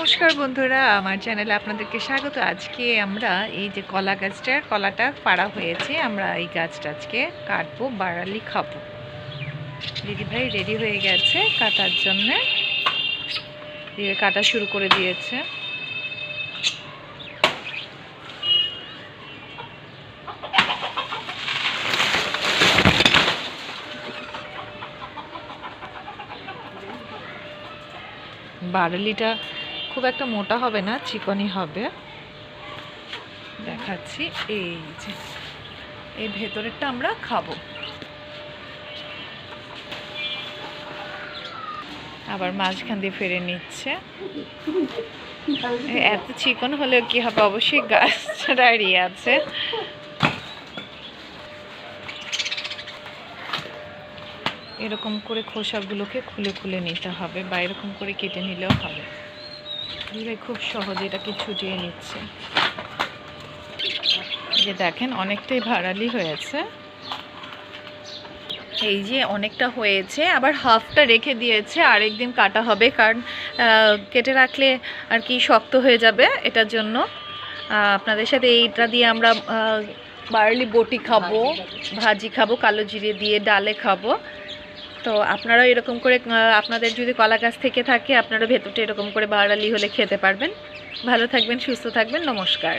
নমস্কার বন্ধুরা, আমার চ্যানেলে আপনাদেরকে স্বাগত। আজকে আমরা এই যে কলা গাছটা, কলাটা পাড়া হয়েছে, আমরা এই গাছটা আজকে কাটবো, বাড়ালি খাব। দিদি ভাই রেডি হয়ে গেছে কাটার জন্যে। দিয়ে কাটা শুরু করে দিয়েছে। বাড়ালিটা খুব একটা মোটা হবে না, চিকনই হবে। দেখাচ্ছি, এই যে এই ভেতরেরটা আমরা খাব। আবার মাঝখান দিয়ে ফেরে নিচ্ছে। এত চিকন হলেও কি হবে? অবশ্যই গাছ দাঁড়িয়ে আছে। এরকম করে খোসাগুলোকে খুলে খুলে নিতে হবে বা এরকম করে কেটে নিলেও হবে। দিলে খুব সহজে এটাকে ছুটিয়ে নিচ্ছে। যে দেখেন, অনেকটাই ভাড়ালি হয়েছে। এই যে অনেকটা হয়েছে, আবার হাফটা রেখে দিয়েছে আরেকদিন কাটা হবে, কারণ কেটে রাখলে আর কি শক্ত হয়ে যাবে এটার জন্য। আপনাদের সাথে এইটা দিয়ে আমরা বার্লি বটি খাব, ভাজি খাব, কালো জিরে দিয়ে, ডালে খাব। তো আপনারাও এরকম করে আপনাদের যদি কলা গাছ থেকে থাকে আপনারা ভেতরটা এরকম করে বাড়ালি হলে খেতে পারবেন। ভালো থাকবেন, সুস্থ থাকবেন, নমস্কার।